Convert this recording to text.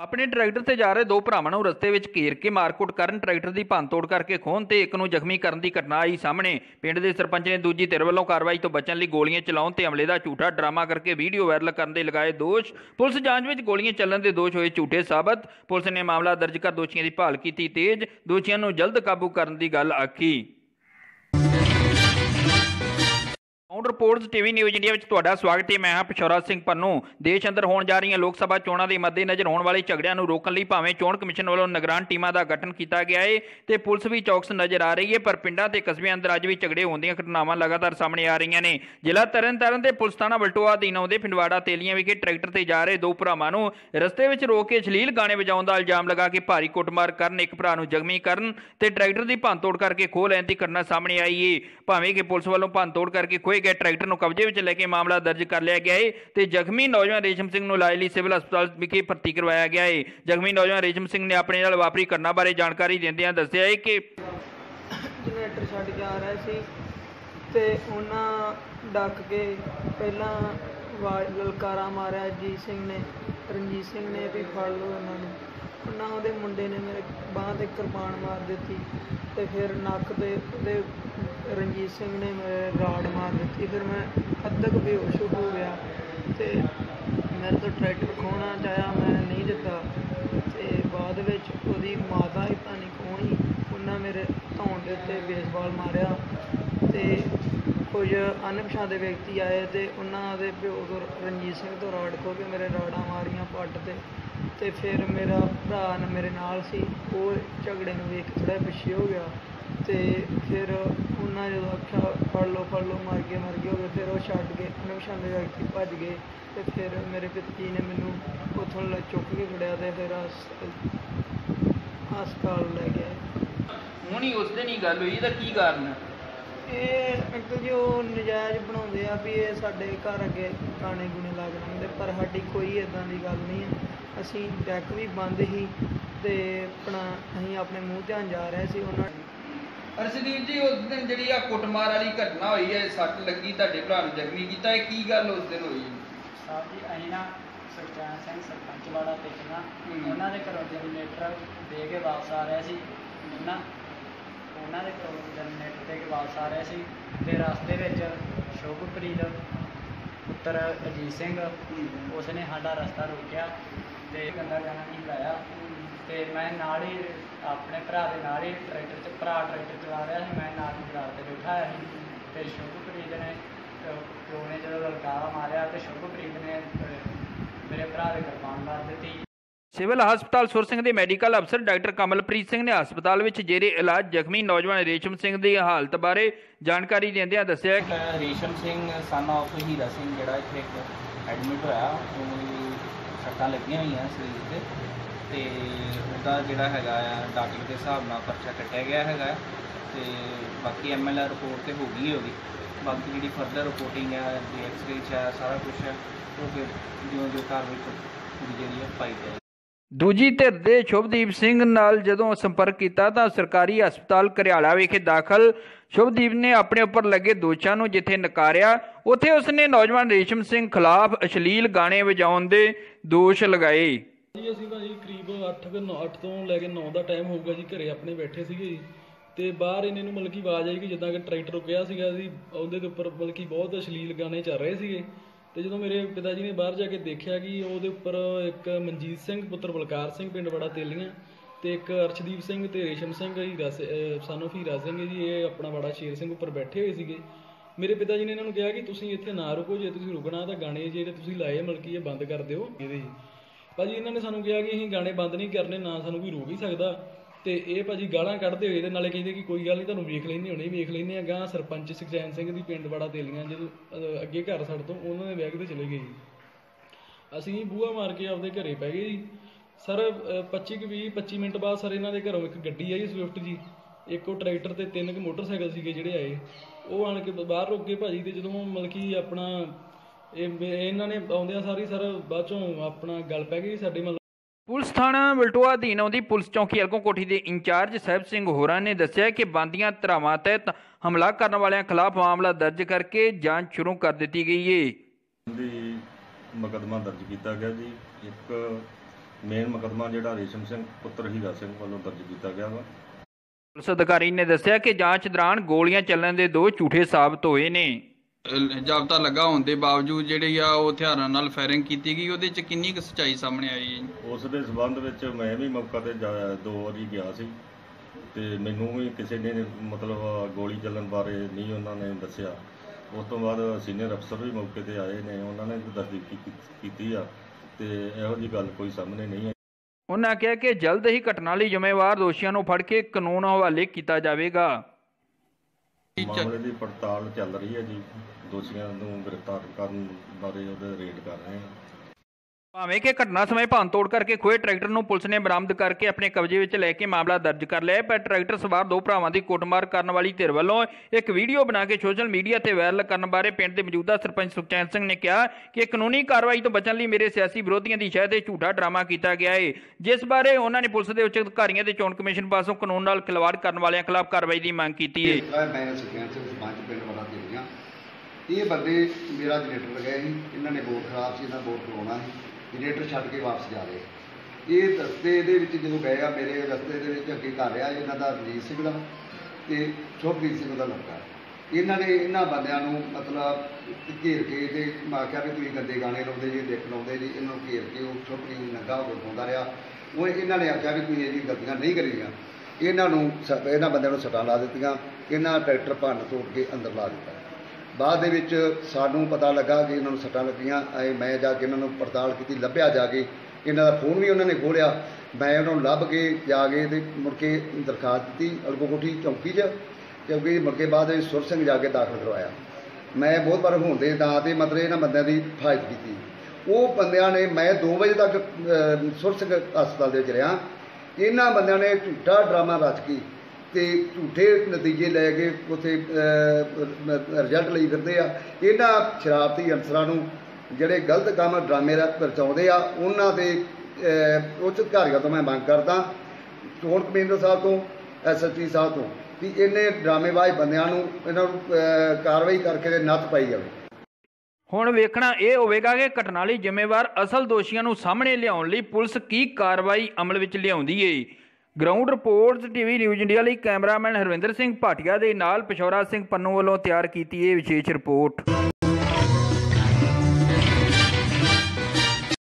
ਆਪਣੇ ਟਰੈਕਟਰ ਤੇ ਜਾ ਰਹੇ ਦੋ ਭਰਾਵਾਂ ਨੂੰ ਰਸਤੇ ਵਿੱਚ ਘੇਰ ਕੇ ਮਾਰਕੁੱਟ ਕਰਨ, ਟਰੈਕਟਰ ਦੀ ਭੰਨਤੋੜ ਕਰਕੇ ਖੋਹਣ ਤੇ ਇੱਕ ਨੂੰ ਜ਼ਖਮੀ ਕਰਨ ਦੀ ਘਟਨਾ ਆਈ ਸਾਹਮਣੇ। ਪਿੰਡ ਦੇ ਸਰਪੰਚ ਨੇ ਦੂਜੀ ਧਿਰ ਵੱਲੋਂ ਕਾਰਵਾਈ ਤੋਂ ਬਚਣ ਲਈ ਗੋਲੀਆਂ ਚਲਾਉਣ ਤੇ ਹਮਲੇ ਦਾ ਝੂਠਾ ਡਰਾਮਾ ਕਰਕੇ ਵੀਡੀਓ ਵਾਇਰਲ ਕਰਨ ਦੇ ਲਗਾਏ ਦੋਸ਼। ਪੁਲਿਸ ਜਾਂਚ ਵਿੱਚ ਗੋਲੀਆਂ ਚੱਲਣ ਦੇ ਦੋਸ਼ ਹੋਏ ਝੂਠੇ ਸਾਬਤ। ਪੁਲਿਸ ਨੇ ਮਾਮਲਾ ਦਰਜ ਕਰ ਦੋਸ਼ੀਆਂ ਦੀ ਭਾਲ ਕੀਤੀ ਤੇਜ਼। ਦੋਸ਼ੀਆਂ ਨੂੰ ਜਲਦ ਕਾਬੂ ਕਰਨ ਦੀ ਗੱਲ ਆਖੀ। Ground reports TV news India ਵਿੱਚ ਤੁਹਾਡਾ ਸਵਾਗਤ ਹੈ। ਮੈਂ ਹਾਂ ਪਿਸ਼ੌਰਾ ਸਿੰਘ ਪੰਨੂ। ਦੇਸ਼ ਅੰਦਰ ਹੋਣ ਜਾ ਰਹੀਆਂ ਲੋਕ ਸਭਾ ਚੋਣਾਂ ਦੇ ਮੱਦੇਨਜ਼ਰ ਹੋਣ ਵਾਲੇ ਝਗੜਿਆਂ ਨੂੰ ਰੋਕਣ ਲਈ ਭਾਵੇਂ ਚੋਣ ਕਮਿਸ਼ਨ ਵੱਲੋਂ ਨਿਗਰਾਨ ਟੀਮਾਂ ਦਾ ਗਠਨ ਕੀਤਾ ਗਿਆ ਹੈ ਤੇ ਪੁਲਿਸ ਵੀ ਚੌਕਸ ਨਜ਼ਰ ਆ ਰਹੀ ਹੈ ਪਰ ਪਿੰਡਾਂ ਤੇ ਕਸਬਿਆਂ ਅੰਦਰ ਅੱਜ ਵੀ ਝਗੜੇ ਹੋਣ ਦੀਆਂ ਘਟਨਾਵਾਂ ਲਗਾਤਾਰ ਸਾਹਮਣੇ ਆ ਰਹੀਆਂ ਨੇ। ਜ਼ਿਲ੍ਹਾ ਤਰਨਤਾਰਨ ਦੇ ਪੁਲਿਸ ਥਾਣਾ ਬਲਟੋਆ ਅਧੀਨ ਆਉਂਦੇ ਪਿੰਡਵਾੜਾ ਤੇਲੀਆਂ ਵਿਖੇ ਟਰੈਕਟਰ ਤੇ ਜਾ ਰਹੇ ਦੋ ਭਰਾਵਾਂ ਨੂੰ ਰਸਤੇ ਵਿੱਚ ਰੋਕ ਕੇ ਅਸ਼ਲੀਲ ਗਾਣੇ ਵਜਾਉਣ ਦਾ ਇਲਜ਼ਾਮ ਲਗਾ ਕੇ ਭਾਰੀ ਕੁੱਟਮਾਰ ਕਰਨ ਇੱਕ ਭਰਾ ਨੂੰ ਜ਼ਖਮੀ ਕਰਨ ਤੇ ਟਰੈਕਟਰ ਦੀ ਭੰਨਤੋੜ ਕਰਕੇ ਖੋਹ ਲੈਣ ਦੀ ਘਟਨਾ ਸਾਹਮਣੇ ਆਈ ਹੈ ਭਾਵੇਂ ਕਿ ਪੁਲਿਸ ਵੱਲੋਂ ਭੰਨਤੋੜ ਕਰਕੇ ਖੋਹੇ ਖੋਏ ਗਏ, ਟਰੈਕਟਰ ਨੂੰ ਕਬਜ਼ੇ ਵਿੱਚ ਲੈ ਕੇ ਮਾਮਲਾ ਦਰਜ ਕਰ ਲਿਆ ਗਿਆ ਹੈ ਤੇ ਜ਼ਖਮੀ ਨੌਜਵਾਨ ਰੇਸ਼ਮ ਸਿੰਘ ਨੂੰ ਇਲਾਜ ਲਈ ਸਿਵਲ ਹਸਪਤਾਲ ਵਿਖੇ ਭਰਤੀ ਕਰਵਾਇਆ ਗਿਆ ਹੈ ਜ਼ਖਮੀ ਨੌਜਵਾਨ ਰੇਸ਼ਮ ਸਿੰਘ ਨੇ ਆਪਣੇ ਨਾਲ ਵਾਪਰੀ ਘਟਨਾ ਬਾਰੇ ਜਾਣਕਾਰੀ ਦਿੰਦਿਆਂ ਦੱਸਿਆ ਹੈ ਕਿ ਜਨਰੇਟਰ ਛੱਡ ਕੇ ਆ ਰਿਹਾ ਸੀ ਤੇ ਉਹਨਾਂ ਡੱਕ ਕੇ ਪਹਿਲਾਂ ਵਾ- ਲਲਕਾਰਾ ਮਾਰਿਆ ਜੀ ਸਿੰਘ ਨੇ, ਰਣਜੀਤ ਸਿੰਘ ਨੇ ਵੀ ਫੜ ਲਓ ਇਹਨਾਂ ਨੂੰ। ਉਹਨਾਂ ਉਹਦੇ ਮੁੰਡੇ ਨੇ ਮੇਰੇ ਬਾਂਹ ਤੇ ਕਿਰਪਾਨ ਮਾਰ ਦਿੱਤੀ ਤੇ ਫਿਰ ਨੱਕ ਤੇ ਉਹਦੇ ਰਣਜੀਤ ਸਿੰਘ ਨੇ ਮੇਰੇ ਰਾੜ ਮਾਰ ਦਿੱਤੀ। ਫਿਰ ਮੈਂ ਅੱਧਕ ਬੇਹੋਸ਼ ਹੋ ਗਿਆ ਤੇ ਮੇਰੇ ਤੋਂ ਟਰੈਕਟਰ ਖੋਣਾ ਚਾਹਿਆ, ਮੈਂ ਨਹੀਂ ਦਿੱਤਾ ਤੇ ਬਾਅਦ ਵਿੱਚ ਉਹਦੀ ਮਾਤਾ ਹੀ ਤਾਂ ਨਹੀਂ ਖੋਹਣੀ ਉਹਨਾਂ ਮੇਰੇ ਧੌਣ ਦੇ ਉੱਤੇ ਬੇਸਬਾਲ ਮਾਰਿਆ ਤੇ ਕੁਝ ਅਣਪਛਾਤੇ ਵਿਅਕਤੀ ਆਏ ਤੇ ਉਹਨਾਂ ਦੇ ਪਿਓ ਤੋਂ ਰਣਜੀਤ ਸਿੰਘ ਤੋਂ ਰਾੜ ਖੋ ਕੇ ਮੇਰੇ ਰਾੜਾਂ ਮਾਰੀਆਂ, ਪੱਟ ਤੇ ਤੇ ਫਿਰ ਮੇਰਾ ਭਰਾ ਨ ਮੇਰੇ ਨਾਲ ਸੀ, ਉਹ ਝਗੜੇ ਨੂੰ ਵੇਖ ਥੋੜ੍ਹਾ ਪਿੱਛੇ ਹੋ ਗਿਆ ਤੇ ਫਿਰ ਉਹਨਾਂ ਜਦੋਂ ਆਖਿਆ ਫੜ ਲਓ ਫੜ ਲਓ, ਮਰ ਗਏ ਮਰ ਗਏ, ਹੋ ਗਏ, ਫਿਰ ਉਹ ਛੱਡ ਕੇ ਅਣਪਛਾਤੇ ਵਿਅਕਤੀ ਭੱਜ ਗਏ ਤੇ ਫਿਰ ਮੇਰੇ ਪਿਤਾ ਜੀ ਨੇ ਮੈਨੂੰ ਉੱਥੋਂ ਲੈ ਚੁੱਕ ਕੇ ਫੜਿਆ ਤੇ ਫਿਰ ਹਸ- ਹਸਪਤਾਲ ਲੈ ਗਏ ਹੁਣ ਹੀ ਉਸ ਦਿਨ ਹੀ ਗੱਲ ਹੋਈ, ਇਹਦਾ ਕੀ ਕਾਰਨ ਹੈ? ਇਹ ਇੱਕ ਜੋ ਨਜਾਇਜ਼ ਬਣਾਉਂਦੇ ਆ ਵੀ ਇਹ ਸਾਡੇ ਘਰ ਅੱਗੇ ਗਾਣੇ ਗੁਣੇ ਲੱਗ ਜਾਂਦੇ ਪਰ ਸਾਡੀ ਕੋਈ ਇਦਾਂ ਦੀ ਗੱਲ ਨਹੀਂ ਹੈ ਅਸੀਂ ਡੈਕ ਵੀ ਬੰਦ ਸੀ ਤੇ ਆਪਣਾ ਅਸੀਂ ਆਪਣੇ ਮੂੰਹ ਧਿਆਨ ਜਾ ਰਹੇ ਸੀ ਉਹਨਾਂ ਅਰਸ਼ਦੀਪ ਜੀ ਉਸ ਦਿਨ ਜਿਹੜੀ ਆ ਕੁੱਟਮਾਰ ਵਾਲੀ ਘਟਨਾ ਹੋਈ ਹੈ ਸੱਟ ਲੱਗੀ ਤੁਹਾਡੇ ਭਰਾ ਨੂੰ ਜ਼ਖਮੀ ਕੀਤਾ ਇਹ ਕੀ ਗੱਲ ਉਸ ਦਿਨ ਹੋਈ ਸਾਹਿਬ ਜੀ ਅਸੀਂ ਨਾ ਸੁਖਚੈਨ ਸਿੰਘ ਸਰਪੰਚ ਵਾਲਾ ਦੇਖਣਾ ਹੂੰ। ਉਹਨਾਂ ਦੇ ਘਰੋਂ ਜਨਰੇਟਰ ਦੇ ਕੇ ਵਾਪਸ ਆ ਰਿਹਾ ਸੀ। ਨਾ ਉਹਨਾਂ ਦੇ ਘਰੋਂ ਜਨਰੇਟਰ ਦੇ ਵਾਪਸ ਆ ਰਿਹਾ ਸੀ ਤੇ ਰਸਤੇ ਵਿੱਚ ਸ਼ੁਭਪ੍ਰੀਤ ਪੁੱਤਰ ਅਜੀਤ ਸਿੰਘ ਉਸਨੇ ਸਾਡਾ ਰਸਤਾ ਰੋਕਿਆ ਤੇ ਗੰਦਾ ਗਾਣਾ ਨਹੀਂ ਲਾਇਆ ਤੇ ਮੈਂ ਨਾਲ ਹੀ ਆਪਣੇ ਭਰਾ ਦੇ ਨਾਲ ਹੀ ਟਰੈਕਟਰ 'ਚ ਭਰਾ ਟਰੈਕਟਰ ਚਲਾ ਰਿਹਾ ਸੀ ਮੈਂ ਨਾਲ ਹੀ ਗਰਾਰ ਤੇ ਬੈਠਾ ਹੋਇਆ ਸੀ ਤੇ ਸ਼ੁਭਪ੍ਰੀਤ ਨੇ ਅਹ, ਪਿਓ ਨੇ ਜਦੋਂ ਲਲਕਾਰਾ ਮਾਰਿਆ ਤੇ ਸ਼ੁਭਪ੍ਰੀਤ ਨੇ ਮੇਰੇ ਭਰਾ ਦੇ ਕਿਰਪਾਨ ਮਾਰ ਦਿੱਤੀ। ਸਿਵਲ ਹਸਪਤਾਲ ਸੁਰ ਸਿੰਘ ਦੇ ਮੈਡੀਕਲ ਅਫਸਰ ਡਾਕਟਰ ਕਮਲਪ੍ਰੀਤ ਸਿੰਘ ਨੇ ਹਸਪਤਾਲ ਵਿੱਚ ਜੇਰੇ ਇਲਾਜ ਜ਼ਖਮੀ ਨੌਜਵਾਨ ਰੇਸ਼ਮ ਸਿੰਘ ਦੀ ਹਾਲਤ ਬਾਰੇ ਜਾਣਕਾਰੀ ਦਿੰਦਿਆਂ ਦੱਸਿਆ ਕਿ ਰੇਸ਼ਮ ਸਿੰਘ ਸਨ ਆਫ ਹੀਰਾ ਸਿੰਘ, ਜਿਹੜਾ ਇੱਥੇ ਇੱਕ ਐਡਮਿਟ ਹੋਇਆ, ਉਹਨੂੰ ਸੱਟਾਂ ਲੱਗੀਆਂ ਹੋਈਆਂ ਸਰੀਰ ਤੇ। ਤੇ ਉਹਦਾ ਜਿਹੜਾ ਹੈਗਾ ਆ, ਡਾਕਟਰ ਦੇ ਹਿਸਾਬ ਨਾਲ ਪਰਚਾ ਕੱਟਿਆ ਗਿਆ ਹੈਗਾ। ਤੇ ਬਾਕੀ ਐਮਐਲਆਰ ਰਿਪੋਰਟ ਤੇ ਹੋ ਗਈ ਹੋਗੀ ਬਾਕੀ ਜਿਹੜੀ ਫਰਦਰ ਰਿਪੋਰਟਿੰਗ ਹੈ ਜੀ ਐਕਸਰੇ ਚ ਹੈ ਸਾਰਾ ਕੁਝ ਹੈ ਉਹ ਫਿਰ ਜਿਉਂ ਜਿਉਂ ਕਾਰਵਾਈ ਪੂਰੀ ਜਿਹੜੀ ਹੈ ਪਾਈ ਜਾਏਗੀ। ਦੂਜੀ ਧਿਰ ਦੇ ਸ਼ੁਭਦੀਪ ਸਿੰਘ ਨਾਲ ਜਦੋਂ ਸੰਪਰਕ ਕੀਤਾ ਤਾਂ ਸਰਕਾਰੀ ਹਸਪਤਾਲ ਕਰਿਆਲਾ ਵਿਖੇ ਦਾਖਲ। ਸ਼ੁਭਦੀਪ ਨੇ ਆਪਣੇ ਉੱਪਰ ਲੱਗੇ ਦੋਸ਼ਾਂ ਨੂੰ ਜਿੱਥੇ ਨਕਾਰਿਆ, ਉੱਥੇ ਉਸਨੇ ਨੌਜਵਾਨ ਰੇਸ਼ਮ ਸਿੰਘ ਖਿਲਾਫ ਅਸ਼ਲੀਲ ਗਾਣੇ ਵਜਾਉਣ ਦੇ ਦੋਸ਼ ਲਗਾਏ। ਜੀ, ਅਸੀਂ ਭਾਜੀ ਕਰੀਬ 8 9 8 ਤੋਂ ਲੈ ਕੇ 9 ਦਾ ਟਾਈਮ ਹੋਊਗਾ ਜੀ, ਘਰੇ ਆਪਣੇ ਬੈਠੇ ਸੀਗੇ ਜੀ। ਤੇ ਬਾਹਰ ਇਹਨਾਂ ਨੂੰ ਮਤਲਬ ਕਿ ਆਵਾਜ਼ ਆਈ ਕਿ ਜਿੱਦਾਂ ਕਿ ਟਰੈਕਟਰ ਰੁਕਿਆ ਸੀਗਾ ਜੀ, ਉਹਦੇ ਦੇ ਉੱਪਰ ਮਤਲਬ ਕਿ ਬਹੁਤ ਅਸ਼ਲੀਲ ਗਾਣੇ ਚੱਲ ਰਹੇ ਸੀਗੇ। ਤੇ ਜਦੋਂ ਮੇਰੇ ਪਿਤਾ ਜੀ ਨੇ ਬਾਹਰ ਜਾ ਕੇ ਦੇਖਿਆ ਕਿ ਉਹਦੇ ਉੱਪਰ ਇੱਕ ਮਨਜੀਤ ਸਿੰਘ ਪੁੱਤਰ ਬਲਕਾਰ ਸਿੰਘ ਪਿੰਡ ਬੜਾ ਤੇਲੀਆਂ ਤੇ ਇੱਕ ਅਰਸ਼ਦੀਪ ਸਿੰਘ ਤੇ ਰੇਸ਼ਮ ਸਿੰਘ ਹੀਰਾ ਸਾਨੂੰ ਹੀਰਾ ਸਿੰਘ ਜੀ ਇਹ ਆਪਣਾ ਬੜਾ ਸ਼ੇਰ ਸਿੰਘ ਉੱਪਰ ਬੈਠੇ ਹੋਏ ਸੀਗੇ। ਮੇਰੇ ਪਿਤਾ ਜੀ ਨੇ ਇਹਨਾਂ ਨੂੰ ਕਿਹਾ ਕਿ ਤੁਸੀਂ ਇੱਥੇ ਨਾ ਰੁਕੋ ਜੇ ਤੁਸੀਂ ਰੁਕਣਾ ਤਾਂ ਗਾਣੇ ਜਿਹੜੇ ਤੁਸੀਂ ਲਾਏ ਮਤਲਬ ਕਿ ਇਹ ਬੰਦ ਕਰ ਦਿਓ। ਇਹਦੇ ਜੀ ਭਾਜੀ ਇਹਨਾਂ ਨੇ ਸਾਨੂੰ ਕਿਹਾ ਕਿ ਅਸੀਂ ਗਾਣੇ ਬੰਦ ਨਹੀਂ ਕਰਨੇ ਨਾ ਸਾਨੂੰ ਕੋਈ ਰੋਕ ਹੀ ਸਕਦਾ। ਤੇ ਇਹ ਭਾਜੀ ਗਾਲਾਂ ਕੱਢਦੇ ਹੋਏ ਤੇ ਨਾਲੇ ਕਹਿੰਦੇ ਕਿ ਕੋਈ ਗੱਲ ਨਹੀਂ ਤੁਹਾਨੂੰ ਵੇਖ ਲੈਂਦੇ ਹੁਣੇ ਵੇਖ ਲੈਂਦੇ ਆ ਗਾਂ ਸਰਪੰਚ ਸੁਖਚੈਨ ਸਿੰਘ ਦੀ ਪਿੰਡ ਬੜਾ ਤੇਲੀਆਂ ਜਦੋਂ ਅੱਗੇ ਘਰ ਸਾਡੇ ਤੋਂ ਉਹਨਾਂ ਦੇ ਬੈਗ ਤੇ ਚਲੇ ਗਏ ਜੀ। ਅਸੀਂ ਬੂਹਾ ਮਾਰ ਕੇ ਆਪਦੇ ਘਰੇ ਪੈ ਗਏ ਜੀ। ਸਰ ਅਹ, 25 ਕੁ 20 25 ਮਿੰਟ ਬਾਅਦ ਸਰ ਇਹਨਾਂ ਦੇ ਘਰੋਂ ਇੱਕ ਗੱਡੀ ਆਈ ਸਵਿਫਟ ਜੀ। ਇੱਕ ਉਹ ਟਰੈਕਟਰ ਤੇ ਤਿੰਨ ਕੁ ਮੋਟਰਸਾਈਕਲ ਸੀਗੇ ਜਿਹੜੇ ਆਏ। ਉਹ ਆਣ ਕੇ ਬਾਹਰ ਰੁਕ ਗਏ ਭਾਜੀ ਤੇ ਜਦੋਂ ਮਤਲਬ ਕਿ ਆਪਣਾ ਇਹ ਇਹਨਾਂ ਨੇ ਆਉਂਦਿਆਂ ਸਾਰੀ ਸਰ ਬਾਅਦ ਚੋਂ ਆਪਣਾ ਗੱਲ ਪੈ ਗਈ ਸਾਡੇ ਮਤਲਬ ਪੁਲਿਸ ਥਾਣਾ ਬਲਟੋਆ ਅਧੀਨ ਆਉਂਦੀ ਪੁਲਿਸ ਚੌਕੀ ਅਲਗੋਂ ਕੋਠੀ ਦੇ ਇੰਚਾਰਜ ਸਾਹਿਬ ਸਿੰਘ ਹੋਰਾਂ ਨੇ ਦੱਸਿਆ ਕਿ ਬੰਦੀਆਂ ਧਰਾਵਾਂ ਤਹਿਤ ਹਮਲਾ ਕਰਨ ਵਾਲਿਆਂ ਖਿਲਾਫ ਮਾਮਲਾ ਦਰਜ ਕਰਕੇ ਜਾਂਚ ਸ਼ੁਰੂ ਕਰ ਦਿੱਤੀ ਗਈ ਹੈ ਦੀ ਮੁਕੱਦਮਾ ਦਰਜ ਕੀਤਾ ਗਿਆ ਜੀ। ਇੱਕ ਮੇਨ ਮੁਕੱਦਮਾ ਜਿਹੜਾ ਰੇਸ਼ਮ ਸਿੰਘ ਪੁੱਤਰ ਹੀਰਾ ਸਿੰਘ ਵੱਲੋਂ ਦਰਜ ਕੀਤਾ ਗਿਆ ਵਾ। ਪੁਲਿਸ ਅਧਿਕਾਰੀ ਨੇ ਦੱਸਿਆ ਕਿ ਜਾਂਚ ਦੌਰਾਨ ਗੋਲੀਆਂ ਚੱਲਣ ਦੇ ਦੋ ਝੂਠੇ ਸਾਬਤ ਹੋਏ ਨੇ। ਜਾਬਤਾ ਲੱਗਾ ਹੋਣ ਦੇ ਬਾਵਜੂਦ ਜਿਹੜੀ ਆ ਉਹ ਹਥਿਆਰਾਂ ਨਾਲ ਫਾਇਰਿੰਗ ਕੀਤੀ ਗਈ ਉਹਦੇ ਚ ਕਿੰਨੀ ਕੁ ਸੱਚਾਈ ਸਾਹਮਣੇ ਆਈ ਹੈ ਜੀ? ਉਸ ਦੇ ਸਬੰਧ ਵਿੱਚ ਮੈਂ ਵੀ ਮੌਕਾ ਤੇ ਜਾ- ਦੋ ਵਾਰੀ ਗਿਆ ਸੀ। ਤੇ ਮੈਨੂੰ ਵੀ ਕਿਸੇ ਨੇ ਮਤਲਬ ਗੋਲੀ ਚੱਲਣ ਬਾਰੇ ਨਹੀਂ ਉਹਨਾਂ ਨੇ ਦੱਸਿਆ। ਉਸ ਤੋਂ ਬਾਅਦ ਸੀਨੀਅਰ ਅਫਸਰ ਵੀ ਮੌਕੇ ਤੇ ਆਏ ਨੇ ਉਹਨਾਂ ਨੇ ਵੀ ਤਸਦੀਕ ਕੀ- ਕੀਤੀ ਆ। ਤੇ ਇਹੋ ਜੀ ਗੱਲ ਕੋਈ ਸਾਹਮਣੇ ਨਹੀਂ ਆਈ। ਉਹਨਾਂ ਕਿਹਾ ਕਿ ਜਲਦ ਹੀ ਘਟਨਾ ਲਈ ਜ਼ਿੰਮੇਵਾਰ ਦੋਸ਼ੀਆਂ ਨੂੰ ਫੜ ਕੇ ਕਾਨੂੰਨ ਹਵਾਲੇ ਕੀਤਾ ਜਾਵੇਗਾ। ਮਾਮਲੇ ਦੀ ਪੜਤਾਲ ਚੱਲ ਰਹੀ ਹੈ ਜੀ। ਦੋਸ਼ੀਆਂ ਨੂੰ ਗ੍ਰਿਫਤਾਰ ਕਰਨ ਬਾਰੇ ਉਹਦੇ ਰੇਡ ਕਰ ਰਹੇ ਹਾਂ। ਭਾਵੇਂ ਕਿ ਘਟਨਾ ਸਮੇਂ ਭੰਨਤੋੜ ਕਰਕੇ ਖੋਏ ਟਰੈਕਟਰ ਨੂੰ ਪੁਲਿਸ ਨੇ ਬਰਾਮਦ ਕਰਕੇ ਆਪਣੇ ਕਬਜ਼ੇ ਵਿੱਚ ਲੈ ਕੇ ਮਾਮਲਾ ਦਰਜ ਕਰ ਲਿਆ ਪਰ ਟਰੈਕਟਰ ਸਵਾਰ ਦੋ ਭਰਾਵਾਂ ਦੀ ਕੁੱਟਮਾਰ ਕਰਨ ਵਾਲੀ ਧਿਰ ਵੱਲੋਂ ਇੱਕ ਵੀਡੀਓ ਬਣਾ ਕੇ ਸੋਸ਼ਲ ਮੀਡੀਆ ਤੇ ਵਾਇਰਲ ਕਰਨ ਬਾਰੇ ਪਿੰਡ ਦੇ ਮੌਜੂਦਾ ਸਰਪੰਚ ਸੁਖਚੈਨ ਸਿੰਘ ਨੇ ਕਿਹਾ ਕਿ ਕਾਨੂੰਨੀ ਕਾਰਵਾਈ ਤੋਂ ਬਚਣ ਲਈ ਮੇਰੇ ਸਿਆਸੀ ਵਿਰੋਧੀਆਂ ਦੀ ਸ਼ਹਿ ਤੇ ਝੂਠਾ ਡਰਾਮਾ ਕੀਤਾ ਗਿਆ ਹੈ ਜਿਸ ਬਾਰੇ ਉਹਨਾਂ ਨੇ ਪੁਲਿਸ ਦੇ ਉੱਚ ਅਧਿਕਾਰੀਆਂ ਤੇ ਚੋਣ ਕਮਿਸ਼ਨ ਪਾਸੋਂ ਕਾਨੂੰਨ ਨਾਲ ਖਿਲਵਾੜ ਕਰਨ ਵਾਲਿਆਂ ਖਿਲਾਫ ਕਾਰਵਾਈ ਦੀ ਮੰਗ ਕੀਤੀ ਹੈ ਮੈਂ ਸੁਖਿਆਨ ਸਿੰਘ, ਸਰਪੰਚ ਪਿੰਡ ਬੜਾ ਇਹ ਬੰਦੇ ਮੇਰਾ ਜਨਰੇਟਰ ਲਗਾਇਆ ਸੀ, ਇਹਨਾਂ ਨੇ ਬੋਰ ਖਰਾਬ ਸੀ, ਇਹਨਾਂ ਬੋਰ ਖਲਾਉਣਾ ਸੀ। ਜਨਰੇਟਰ ਛੱਡ ਕੇ ਵਾਪਸ ਜਾ ਰਹੇ। ਇਹ ਰਸਤੇ ਇਹਦੇ ਵਿੱਚ ਜਦੋਂ ਗਏ ਆ, ਮੇਰੇ ਰਸਤੇ ਦੇ ਵਿੱਚ ਅੱਗੇ ਘਰ ਆ, ਇਹਨਾਂ ਦਾ ਰਣਜੀਤ ਸਿੰਘ ਦਾ ਤੇ ਸ਼ੁਭਦੀਪ ਸਿੰਘ ਦਾ ਲੜਕਾ। ਇਹਨਾਂ ਨੇ ਇਹਨਾਂ ਬੰਦਿਆਂ ਨੂੰ ਮਤਲਬ ਘੇਰ ਕੇ ਤੇ ਆਖਿਆ ਵੀ ਤੁਸੀਂ ਗੰਦੇ ਗਾਣੇ ਲਾਉਂਦੇ ਜੀ ਦੇਖ ਲਾਉਂਦੇ ਜੀ, ਇਹਨਾਂ ਨੂੰ ਘੇਰ ਕੇ ਉਹ ਸ਼ੁਭਦੀਪ ਨੰਗਾ ਹੋ ਕੇ ਗਾਉਂਦਾ ਰਿਹਾ। ਉਹ ਇਹਨਾਂ ਨੇ ਆਖਿਆ ਵੀ ਤੁਸੀਂ ਇਹ ਜੀ ਗਲਤੀਆਂ ਨਹੀਂ ਕਰੀਆਂ। ਇਹਨਾਂ ਨੂੰ ਸ- ਇਹਨਾਂ ਬੰਦਿਆਂ ਨੂੰ ਸੱਟਾਂ ਲਾ ਦਿੱਤੀਆਂ। ਇਹਨਾਂ ਟਰੈਕਟਰ ਭੰਨ ਤੋੜ ਕੇ ਅੰਦਰ ਲਾ ਦਿੱਤਾ। ਬਾਅਦ ਦੇ ਵਿੱਚ ਸਾਨੂੰ ਪਤਾ ਲੱਗਾ ਕਿ ਇਹਨਾਂ ਨੂੰ ਸੱਟਾਂ ਲੱਗੀਆਂ। ਐ ਮੈਂ ਜਾ ਕੇ ਇਹਨਾਂ ਨੂੰ ਪੜਤਾਲ ਕੀਤੀ, ਲੱਭਿਆ ਜਾ ਕੇ। ਇਹਨਾਂ ਦਾ ਫੋਨ ਵੀ ਉਹਨਾਂ ਨੇ ਖੋਲਿਆ ਮੈਂ ਉਹਨਾਂ ਨੂੰ ਲੱਭ ਕੇ ਜਾ ਕੇ ਤੇ ਮੁੜ ਕੇ ਦਰਖਾਸਤ ਦਿੱਤੀ ਅਲਗੋਕੋਠੀ ਚੌਂਕੀ 'ਚ। ਕਿਉਂਕਿ ਮੁੜ ਕੇ ਬਾਅਦ ਵਿੱਚ ਸੁਰ ਸਿੰਘ ਜਾ ਕੇ ਦਾਖਲ ਕਰਵਾਇਆ। ਮੈਂ ਬਹੁਤ ਵਾਰ ਹੋਣ ਦੇ ਨਾਂ ਤੇ ਮਤਲਬ ਇਹਨਾਂ ਬੰਦਿਆਂ ਦੀ ਹਿਫਾਜ਼ਤ ਕੀਤੀ। ਉਹ ਬੰਦਿਆਂ ਨੇ ਮੈਂ 2 ਵਜੇ ਤੱਕ ਸੁਰ ਸਿੰਘ ਹਸਪਤਾਲ ਦੇ ਵਿੱਚ ਰਿਹਾ। ਇਹਨਾਂ ਬੰਦਿਆਂ ਨੇ ਝੂਠਾ ਡਰਾਮਾ ਰਚ ਕੇ ਤੇ ਝੂਠੇ ਨਤੀਜੇ ਲੈ ਕੇ ਉੱਥੇ ਰਿਜ਼ਲਟ ਲਈ ਫਿਰਦੇ ਆ। ਇਹਨਾਂ ਸ਼ਰਾਰਤੀ ਅਨਸਰਾਂ ਨੂੰ ਜਿਹੜੇ ਗਲਤ ਕੰਮ ਡਰਾਮੇ ਰਚਾਉਂਦੇ ਆ, ਉਹਨਾਂ ਦੇ ਉੱਚ ਅਧਿਕਾਰੀਆਂ ਤੋਂ ਮੈਂ ਮੰਗ ਕਰਦਾ। ਚੋਣ ਕਮਿਸ਼ਨਰ ਸਾਹਿਬ ਤੋਂ ਐਸਐਸਪੀ ਸਾਹਿਬ ਤੋਂ ਕਿ ਇਹਨੇ ਡਰਾਮੇਬਾਜ਼ ਬੰਦਿਆਂ ਨੂੰ ਇਹਨਾਂ ਨੂੰ ਕਾਰਵਾਈ ਕਰਕੇ ਤੇ ਨੱਥ ਪਾਈ ਜਾਵੇ। ਹੁਣ ਵੇਖਣਾ ਇਹ ਹੋਵੇਗਾ ਕਿ ਘਟਨਾ ਲਈ ਜ਼ਿੰਮੇਵਾਰ ਅਸਲ ਦੋਸ਼ੀਆਂ ਨੂੰ ਸਾਹਮਣੇ ਲਿਆਉਣ ਲਈ ਪੁਲਿਸ ਕੀ ਕਾਰਵਾਈ ਅਮਲ ਵਿੱਚ ਲਿਆਉਂਦੀ ਏ। Ground reports TV news India ਲਈ ਕੈਮਰਾਮੈਨ ਹਰਵਿੰਦਰ ਸਿੰਘ ਭਾਟੀਆ ਦੇ ਨਾਲ ਪਿਸ਼ੌਰਾ ਸਿੰਘ ਪੰਨੂ ਵੱਲੋਂ ਤਿਆਰ ਕੀਤੀ ਇਹ ਵਿਸ਼ੇਸ਼ ਰਿਪੋਰਟ।